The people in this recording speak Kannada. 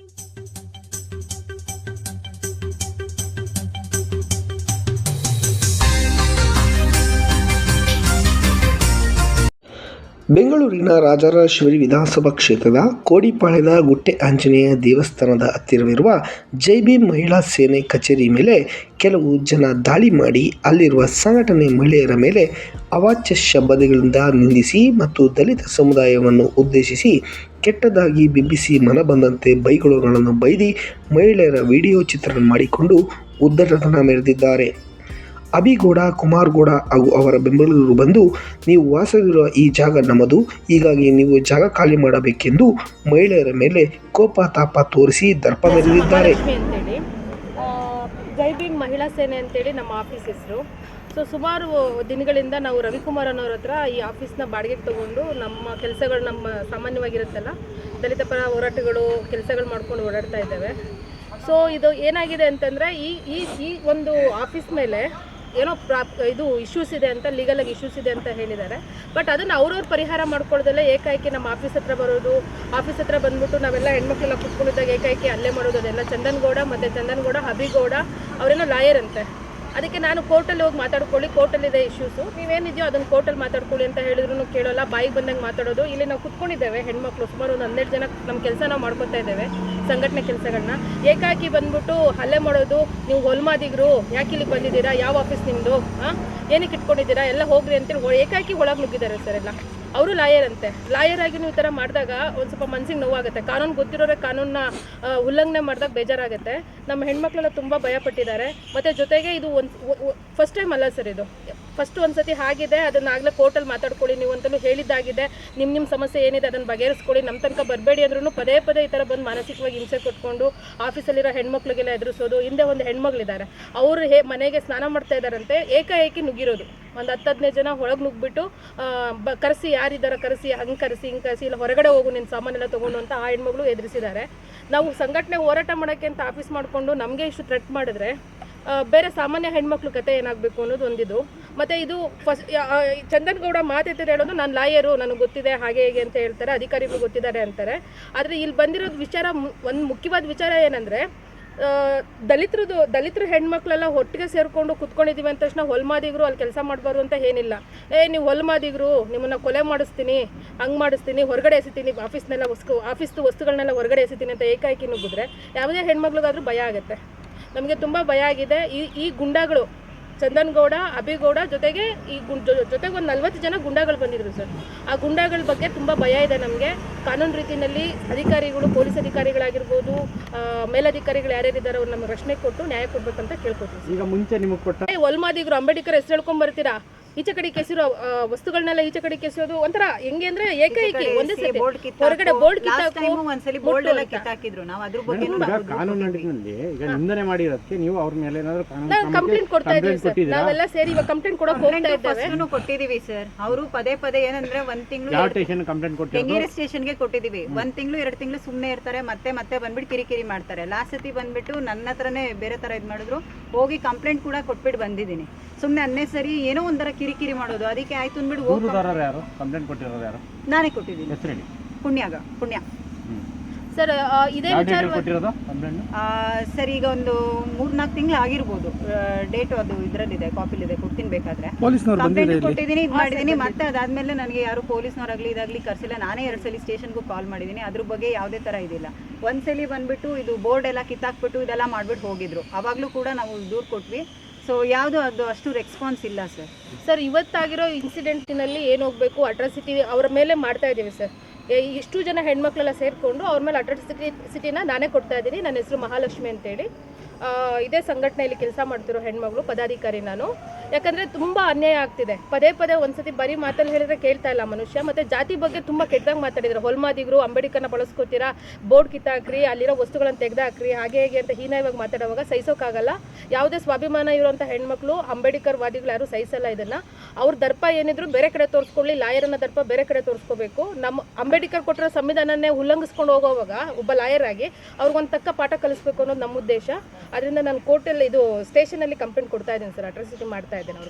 Thank you. ಬೆಂಗಳೂರಿನ ರಾಜರಾಜೇಶ್ವರಿ ವಿಧಾನಸಭಾ ಕ್ಷೇತ್ರದ ಕೋಡಿಪಾಳ್ಯದ ಗುಟ್ಟೆ ಆಂಜನೇಯ ದೇವಸ್ಥಾನದ ಹತ್ತಿರವಿರುವ ಜೈಬಿ ಮಹಿಳಾ ಸೇನೆ ಕಚೇರಿ ಮೇಲೆ ಕೆಲವು ಜನ ದಾಳಿ ಮಾಡಿ ಅಲ್ಲಿರುವ ಸಂಘಟನೆ ಮಹಿಳೆಯರ ಮೇಲೆ ಅವಾಚ್ಯ ಶಬ್ದಗಳಿಂದ ನಿಂದಿಸಿ ಮತ್ತು ದಲಿತ ಸಮುದಾಯವನ್ನು ಉದ್ದೇಶಿಸಿ ಕೆಟ್ಟದಾಗಿ ಬಿಂಬಿಸಿ ಮನಬಂದಂತೆ ಬೈಗುಳಗಳನ್ನು ಬೈದಿ ಮಹಿಳೆಯರ ವಿಡಿಯೋ ಚಿತ್ರಣ ಮಾಡಿಕೊಂಡು ಉದ್ದಟತನ ಮೆರೆದಿದ್ದಾರೆ. ಅಭಿಗೌಡ ಕುಮಾರಗೌಡ ಹಾಗೂ ಅವರ ಬೆಂಬಲಿಗರು ಬಂದು ನೀವು ವಾಸವಿರುವ ಈ ಜಾಗ ನಮ್ಮದು. ಹೀಗಾಗಿ ನೀವು ಜಾಗ ಖಾಲಿ ಮಾಡಬೇಕೆಂದು ಮಹಿಳೆಯರ ಮೇಲೆ ಕೋಪ ತಾಪ ತೋರಿಸಿ ದರ್ಪ ಮೆರೆದಿದ್ದಾರೆ ಆ, ಮಹಿಳಾ ಸೇನೆ ಅಂತೇಳಿ ನಮ್ಮ ಆಫೀಸ್ ಹೆಸರು. ಸೊ ಸುಮಾರು ದಿನಗಳಿಂದ ನಾವು ರವಿಕುಮಾರ್ ಅನ್ನೋರ ಹತ್ರ ಈ ಆಫೀಸ್ನ ಬಾಡಿಗೆಗೆ ತಗೊಂಡು ನಮ್ಮ ಕೆಲಸಗಳು ನಮ್ಮ ಸಾಮಾನ್ಯವಾಗಿರುತ್ತಲ್ಲ ದಲಿತ ಪರ ಹೋರಾಟಗಳು ಕೆಲಸಗಳು ಮಾಡ್ಕೊಂಡು ಓಡಾಡ್ತಾ ಇದ್ದೇವೆ. ಸೊ ಇದು ಏನಾಗಿದೆ ಅಂತಂದರೆ ಈ ಈ ಈ ಒಂದು ಆಫೀಸ್ ಮೇಲೆ ಏನೋ ಪ್ರಾ ಇದು ಇಶ್ಯೂಸ್ ಇದೆ ಅಂತ ಲೀಗಲಾಗಿ ಇಶ್ಯೂಸ್ ಇದೆ ಅಂತ ಹೇಳಿದ್ದಾರೆ. ಬಟ್ ಅದನ್ನು ಅವ್ರವ್ರು ಪರಿಹಾರ ಮಾಡ್ಕೊಳ್ದಲ್ಲೇ ಏಕಾಏಕಿ ನಮ್ಮ ಆಫೀಸ್ ಹತ್ರ ಬರೋದು ಆಫೀಸ್ ಹತ್ರ ಬಂದ್ಬಿಟ್ಟು ನಾವೆಲ್ಲ ಹೆಣ್ಮಕ್ಳೆಲ್ಲ ಕುತ್ಕೊಂಡಿದ್ದಾಗ ಏಕಾಏಕಿ ಅಲ್ಲೇ ಮಾಡೋದು, ಅದೆಲ್ಲ ಚಂದನ್ಗೌಡ, ಮತ್ತು ಚಂದನ್ಗೌಡ, ಹಬಿಗೌಡ ಅವರೇನೋ ಲಾಯರ್ ಅಂತೆ. ಅದಕ್ಕೆ ನಾನು ಕೋರ್ಟಲ್ಲಿ ಹೋಗಿ ಮಾತಾಡ್ಕೊಳ್ಳಿ. ಕೋರ್ಟಲ್ಲಿದೆ ಇಶ್ಯೂಸು ನೀವೇನಿದೆಯೋ ಅದನ್ನು ಕೋರ್ಟಲ್ಲಿ ಮಾತಾಡ್ಕೊಳ್ಳಿ ಅಂತ ಹೇಳಿದ್ರು ಕೇಳೋಲ್ಲ. ಬಾಯಿಗೆ ಬಂದಂಗೆ ಮಾತಾಡೋದು. ಇಲ್ಲಿ ನಾವು ಕುತ್ಕೊಂಡಿದ್ದೇವೆ. ಹೆಣ್ಮಕ್ಳು ಸುಮಾರು ಒಂದು ಹನ್ನೆರಡು ಜನ ನಮ್ಮ ಕೆಲಸ ನಾವು ಮಾಡ್ಕೊತಾ ಇದ್ದೇವೆ. ಸಂಘಟನೆ ಕೆಲಸಗಳನ್ನ ಏಕಾಕಿ ಬಂದ್ಬಿಟ್ಟು ಹಲ್ಲೆ ಮಾಡೋದು, ನೀವು ಹೊಲ್ಮಾದಿಗರು. ಯಾಕೆ ಇಲ್ಲಿಗೆ ಬಂದಿದ್ದೀರಾ? ಯಾವ ಆಫೀಸ್ ನಿಮ್ಮದು ಹಾಂ ಏನಕ್ಕೆ ಇಟ್ಕೊಂಡಿದ್ದೀರಾ? ಎಲ್ಲ ಹೋಗ್ರಿ ಅಂತೇಳಿ ಏಕಾಕಿ ಒಳಗೆ ನುಗ್ಗಿದ್ದಾರೆ ಸರ್ ಎಲ್ಲ. ಅವರು ಲಾಯರ್ ಅಂತೆ. ಲಾಯರ್ ಆಗಿ ನೀವು ಈ ಥರ ಮಾಡಿದಾಗ ಒಂದು ಸ್ವಲ್ಪ ಮನ್ಸಿಗೆ ನೋವಾಗುತ್ತೆ. ಕಾನೂನು ಗೊತ್ತಿರೋರೆ ಕಾನೂನನ್ನ ಉಲ್ಲಂಘನೆ ಮಾಡಿದಾಗ ಬೇಜಾರಾಗುತ್ತೆ. ನಮ್ಮ ಹೆಣ್ಮಕ್ಳೆಲ್ಲ ತುಂಬ ಭಯಪಟ್ಟಿದ್ದಾರೆ. ಮತ್ತು ಜೊತೆಗೆ ಇದು ಒಂದು ಫಸ್ಟ್ ಟೈಮ್ ಅಲ್ಲ ಸರ್ ಇದು. ಫಸ್ಟ್ ಒಂದ್ಸತಿ ಆಗಿದೆ ಅದನ್ನ ಆಗ್ಲೇ ಕೋರ್ಟಲ್ಲಿ ಮಾತಾಡ್ಕೊಳ್ಳಿ ನೀವು ಅಂತಲೂ ಹೇಳಿದ್ದಾಗಿದೆ. ನಿಮ್ಮ ನಿಮ್ಮ ಸಮಸ್ಯೆ ಏನಿದೆ ಅದನ್ನು ಬಗೆಹರಿಸ್ಕೊಳ್ಳಿ. ನಮ್ಮ ತನಕ ಬರಬೇಡಿ ಅಂದ್ರೂ ಪದೇ ಪದೇ ಈ ಥರ ಬಂದು ಮಾನಸಿಕವಾಗಿ ಹಿಂಸೆ ಕೊಟ್ಕೊಂಡು ಆಫೀಸಲ್ಲಿರೋ ಹೆಣ್ಮಕ್ಳಿಗೆಲ್ಲ ಎದುರಿಸೋದು, ಹಿಂದೆ ಒಂದು ಹೆಣ್ಮಗಳಿದ್ದಾರೆ. ಅವರು ಹೇ ಮನೆಗೆ ಸ್ನಾನ ಮಾಡ್ತಾ ಇದ್ದಾರಂತೆ, ಏಕಾಏಕಿ ನುಗ್ಗಿರೋದು. ಒಂದು ಹತ್ತು ಹದಿನೈದು ಜನ ಒಳಗೆ ನುಗ್ಬಿಟ್ಟು ಬ, ಕರೆಸಿ, ಯಾರಿದ್ದಾರ ಕರೆಸಿ, ಹಂಗೆ ಕರೆಸಿ, ಹಿಂಗೆ ಕರೆಸಿ, ಇಲ್ಲ ಹೊರಗಡೆ ಹೋಗು ನಿನ್ನ ಸಾಮಾನೆಲ್ಲ ತೊಗೊಂಡು ಅಂತ ಆ ಹೆಣ್ಮಗಳು ಎದುರಿಸಿದ್ದಾರೆ. ನಾವು ಸಂಘಟನೆ ಹೋರಾಟ ಮಾಡೋಕ್ಕೆ ಅಂತ ಆಫೀಸ್ ಮಾಡಿಕೊಂಡು ನಮಗೆ ಇಷ್ಟು ಥ್ರೆಟ್ ಮಾಡಿದ್ರೆ ಬೇರೆ ಸಾಮಾನ್ಯ ಹೆಣ್ಮಕ್ಳು ಕತೆ ಏನಾಗಬೇಕು ಅನ್ನೋದು ಒಂದಿದು. ಮತ್ತು ಇದು ಫಸ್ಟ್ ಚಂದನ್ ಗೌಡ ಹೇಳೋದು ನಾನು ಲಾಯರು, ನನಗೆ ಗೊತ್ತಿದೆ, ಹಾಗೆ ಹೇಗೆ ಅಂತ ಹೇಳ್ತಾರೆ ಅಧಿಕಾರಿಗಳು ಗೊತ್ತಿದ್ದಾರೆ ಅಂತಾರೆ. ಆದರೆ ಇಲ್ಲಿ ಬಂದಿರೋದು ವಿಚಾರ ಒಂದು ಮುಖ್ಯವಾದ ವಿಚಾರ ಏನಂದರೆ ದಲಿತರದು ದಲಿತರ ಹೆಣ್ಮಕ್ಳೆಲ್ಲ ಒಟ್ಟಿಗೆ ಸೇರಿಕೊಂಡು ಕುತ್ಕೊಂಡಿದ್ದೀವಿ ಅಂದ ತಕ್ಷಣ ಹೊಲ್ಮಾದಿಗರು ಅಲ್ಲಿ ಕೆಲಸ ಮಾಡಬಾರ್ದು ಅಂತ ಏನಿಲ್ಲ. ಏ, ನೀವು ಹೊಲ್ಮಾದಿಗರು, ನಿಮ್ಮನ್ನ ಕೊಲೆ ಮಾಡಿಸ್ತೀನಿ, ಹಂಗೆ ಮಾಡಿಸ್ತೀನಿ, ಹೊರಗಡೆ ಎಸಿತೀನಿ, ಆಫೀಸ್ನೆಲ್ಲ ವಸ್ತು ಆಫೀಸ್ದು ವಸ್ತುಗಳನ್ನೆಲ್ಲ ಹೊರಗಡೆ ಎಸಿತೀನಿ ಅಂತ ಏಕಾಏಕಿ ನುಗ್ಗಿದ್ರೆ, ಯಾವುದೇ ಹೆಣ್ಮಕ್ಳಿಗಾದ್ರೂ ಭಯ ಆಗುತ್ತೆ. ನಮಗೆ ತುಂಬ ಭಯ ಆಗಿದೆ. ಈ ಈ ಗುಂಡಾಗಳು ಚಂದನ್ ಗೌಡ ಅಭಿಗೌಡ ಜೊತೆಗೆ ಈ ಗುಂಡ್ ಜೊತೆಗೆ ಒಂದು ನಲ್ವತ್ತು ಜನ ಗುಂಡಾಗಳು ಬಂದಿದ್ರು ಸರ್. ಆ ಗುಂಡಾಗಳ ಬಗ್ಗೆ ತುಂಬ ಭಯ ಇದೆ ನಮಗೆ. ಕಾನೂನು ರೀತಿಯಲ್ಲಿ ಅಧಿಕಾರಿಗಳು ಪೊಲೀಸ್ ಅಧಿಕಾರಿಗಳಾಗಿರ್ಬೋದು ಮೇಲಧಿಕಾರಿಗಳು ಯಾರ್ಯಾರಿದ್ದಾರೆ ಅವ್ರು ನಮ್ಗೆ ರಕ್ಷಣೆ ಕೊಟ್ಟು ನ್ಯಾಯ ಕೊಡ್ಬೇಕಂತ ಕೇಳ್ಕೊತೀವಿ ಈಗ ಮುಂಚೆ ನಿಮಗೆ ಕೊಟ್ಟ ಒಲ್ಮಾದಿಗರು ಅಂಬೇಡ್ಕರ್ ಹೆಸರು ಹೇಳ್ಕೊಂಡ್ ಬರ್ತೀರಾ? ಈಚೆ ಕಡೆ ಕೆಸಿರೋ ವಸ್ತುಗಳನ್ನೆಲ್ಲ ಈಚೆ ಕಡೆ ಕೆಸೋದು ಒಂಥರ ಹೆಂಗೆ ಅಂದ್ರೆ ಏಕೈಕಿ ಒಂದೇ ಸತಿ. ಹೊರಗಡೆ ಬೋರ್ಡ್ ಕಿತ್ತಾಕು ಒಂದ್ಸಲಿ ಬೋರ್ಡ್ ಎಲ್ಲ ಕಿತ್ತಾಕಿದ್ರು. ನಾವು ಅದ್ರ ಬಗ್ಗೆ ಈಗ ಕಾನೂನು ನಿಟ್ಟಿನಲ್ಲಿ ಈಗ ನಿಂದನೆ ಮಾಡಿರೋದಕ್ಕೆ ನೀವು ಅವ್ರ ಮೇಲೆ ಏನಾದ್ರು ಕಾನೂನು ನಾವು ಕಂಪ್ಲೇಂಟ್ ಕೊಡ್ತಾ ಇದ್ದೀವಿ ಸರ್ ನಾವೆಲ್ಲ ಸೇರಿ ಇವಾಗ ಕಂಪ್ಲೇಂಟ್ ಕೊಡಕ್ ಹೋಗ್ತಾ ಇದ್ದೇವೆ. ಫಸ್ಟು ಕೊಟ್ಟಿದೀವಿ ಸರ್ ಅವರು ಪದೇ ಪದೇ ಏನಂದ್ರೆ ಒಂದ್ ತಿಂಗಳು ಯಾವ ಸ್ಟೇಷನ್ ಕಂಪ್ಲೇಂಟ್ ಕೊಟ್ಟಿದ್ದೀವಿ ಬೆಂಗೇರಿ ಸ್ಟೇಷನ್ಗೆ ಕೊಟ್ಟಿದೀವಿ ಒಂದ್ ತಿಂಗಳು ಎರಡು ತಿಂಗಳು ಸುಮ್ಮನೆ ಇರ್ತಾರೆ. ಮತ್ತೆ ಮತ್ತೆ ಬಂದ್ಬಿಟ್ಟು ಕಿರಿಕಿರಿ ಮಾಡ್ತಾರೆ. ಲಾಸ್ಟ್ ಸತಿ ಬಂದ್ಬಿಟ್ಟು ನನ್ನ ಹತ್ರನೇ ಬೇರೆ ತರ ಇದ್ ಮಾಡಿದ್ರು. ಹೋಗಿ ಕಂಪ್ಲೇಂಟ್ ಕೂಡ ಕೊಟ್ಬಿಟ್ಟು ಬಂದಿದ್ದೀನಿ. ಸುಮ್ನೆ ಅನ್ನೇ ಸರಿ ಏನೋ ಒಂಥರ ಕಿರಿಕಿರಿ ಮಾಡೋದು. ಅದಕ್ಕೆ ಆಯ್ತು ಅಂದ್ಬಿಟ್ಟು ಹೋಗಿ ದೂರುದಾರರು ಯಾರು? ಕಂಪ್ಲೇಂಟ್ ಕೊಟ್ಟಿರೋರು ಯಾರು? ನಾನೇ ಕೊಟ್ಟಿದ್ದೀನಿ. ಹೆಸರು ಹೇಳಿ ಪುಣ್ಯಾಗ ಪುಣ್ಯ. ಸರ್ ಇದೇ ಯಾವ ವಿಚಾರ ಕೊಟ್ಟಿರೋದು ಕಂಪ್ಲೇಂಟ್ ಆ, ಸರ್ ಈಗ ಒಂದು ಮೂರ್ನಾಲ್ಕು ತಿಂಗಳು ಆಗಿರ್ಬೋದು. ಡೇಟ್ ಅದು ಇದ್ರಲ್ಲಿದೆ ಕಾಪಿಲಿದೆ ಕೊಡ್ತೀನಿ ಬೇಕಾದ್ರೆ. ಕಂಪ್ಲೇಂಟ್ ಕೊಟ್ಟಿದ್ದೀನಿ ಇದು ಮಾಡಿದ್ದೀನಿ. ಮತ್ತೆ ಅದಾದ್ಮೇಲೆ ನನಗೆ ಯಾರು ಪೊಲೀಸ್ನವರಾಗ್ಲಿ ಇದಾಗ್ಲಿ ಕರ್ಸಿಲ್ಲ. ನಾನೇ ಎರಡು ಸಲ ಸ್ಟೇಷನ್ಗೂ ಕಾಲ್ ಮಾಡಿದ್ದೀನಿ. ಅದ್ರ ಬಗ್ಗೆ ಯಾವುದೇ ತರ ಇದಿಲ್ಲ. ಒಂದ್ಸಲಿ ಬಂದ್ಬಿಟ್ಟು ಇದು ಬೋರ್ಡ್ ಎಲ್ಲ ಕಿತ್ತಾಕ್ಬಿಟ್ಟು ಇದೆಲ್ಲ ಮಾಡ್ಬಿಟ್ಟು ಹೋಗಿದ್ರು. ಅವಾಗ್ಲೂ ಕೂಡ ನಾವು ದೂರ್ ಕೊಟ್ವಿ. ಸೊ ಯಾವುದು ಅದು ಅಷ್ಟು ರೆಸ್ಪಾನ್ಸ್ ಇಲ್ಲ ಸರ್ ಸರ್ ಇವತ್ತಾಗಿರೋ ಇನ್ಸಿಡೆಂಟಿನಲ್ಲಿ ಏನು ಹೋಗಬೇಕು? ಅಟ್ರಾಸಿಟಿ ಅವರ ಮೇಲೆ ಮಾಡ್ತಾ ಇದ್ದೀವಿ ಸರ್ ಇಷ್ಟು ಜನ ಹೆಣ್ಮಕ್ಳೆಲ್ಲ ಸೇರಿಕೊಂಡು ಅವ್ರ ಮೇಲೆ ಅಟ್ರಾಸಿಟಿ ಸಿಟಿನ ನಾನೇ ಕೊಡ್ತಾ ಇದ್ದೀನಿ ನನ್ನ ಹೆಸರು ಮಹಾಲಕ್ಷ್ಮಿ ಅಂತೇಳಿ. ಇದೇ ಸಂಘಟನೆಯಲ್ಲಿ ಕೆಲಸ ಮಾಡ್ತಿರೋ ಹೆಣ್ಮಗಳು, ಪದಾಧಿಕಾರಿ ನಾನು. ಯಾಕಂದರೆ ತುಂಬ ಅನ್ಯಾಯ ಆಗ್ತಿದೆ. ಪದೇ ಪದೇ ಒಂದ್ಸತಿ ಬರೀ ಮಾತಲ್ಲಿ ಹೇಳಿದ್ರೆ ಕೇಳ್ತಾ ಇಲ್ಲ ಮನುಷ್ಯ, ಮತ್ತು ಜಾತಿ ಬಗ್ಗೆ ತುಂಬ ಕೆಟ್ಟದಾಗ ಮಾತಾಡಿದ್ರು. ಹೊಲ್ಮಾದಿಗರು, ಅಂಬೇಡ್ಕರ್ನ ಬಳಸ್ಕೊತೀರಾ, ಬೋರ್ಡ್ ಕಿತ್ತಾಕ್ರಿ, ಅಲ್ಲಿರೋ ವಸ್ತುಗಳನ್ನು ತೆಗೆದಾಕ್ರಿ, ಹಾಗೆ ಹೇಗೆ ಅಂತ ಹೀನಾಯವಾಗಿ ಮಾತಾಡುವಾಗ ಸಹಿಸೋಕ್ಕಾಗಲ್ಲ ಯಾವುದೇ ಸ್ವಾಭಿಮಾನ ಇರುವಂಥ ಹೆಣ್ಮಕ್ಳು, ಅಂಬೇಡ್ಕರ್ ವಾದಿಗಳು ಯಾರು ಸಹಿಸಲ್ಲ ಇದನ್ನ. ಅವ್ರ ದರ್ಪ ಏನಿದ್ರು ಬೇರೆ ಕಡೆ ತೋರಿಸ್ಕೊಳ್ಳಿ, ಲಾಯರನ್ನ ದರ್ಪ ಬೇರೆ ಕಡೆ ತೋರಿಸ್ಕೋಬೇಕು. ನಮ್ಮ ಅಂಬೇಡ್ಕರ್ ಕೊಟ್ಟಿರೋ ಸಂವಿಧಾನನೇ ಉಲ್ಲಂಘಿಸ್ಕೊಂಡು ಹೋಗೋವಾಗ ಒಬ್ಬ ಲಾಯರ್ ಆಗಿ ಅವ್ರಿಗೊಂದು ತಕ್ಕ ಪಾಠ ಕಲಿಸ್ಬೇಕು ಅನ್ನೋದು ನಮ್ಮ ಉದ್ದೇಶ. ಅದರಿಂದ ನಾನು ಕೋರ್ಟಲ್ಲಿ ಇದು ಸ್ಟೇಷನಲ್ಲಿ ಕಂಪ್ಲೇಂಟ್ ಕೊಡ್ತಾ ಇದ್ದೀನಿ ಸರ್, ಅಟ್ರಾಸಿಟಿ ಮಾಡ್ತಾ ಇದ್ದೀನಿ ಅವ್ರ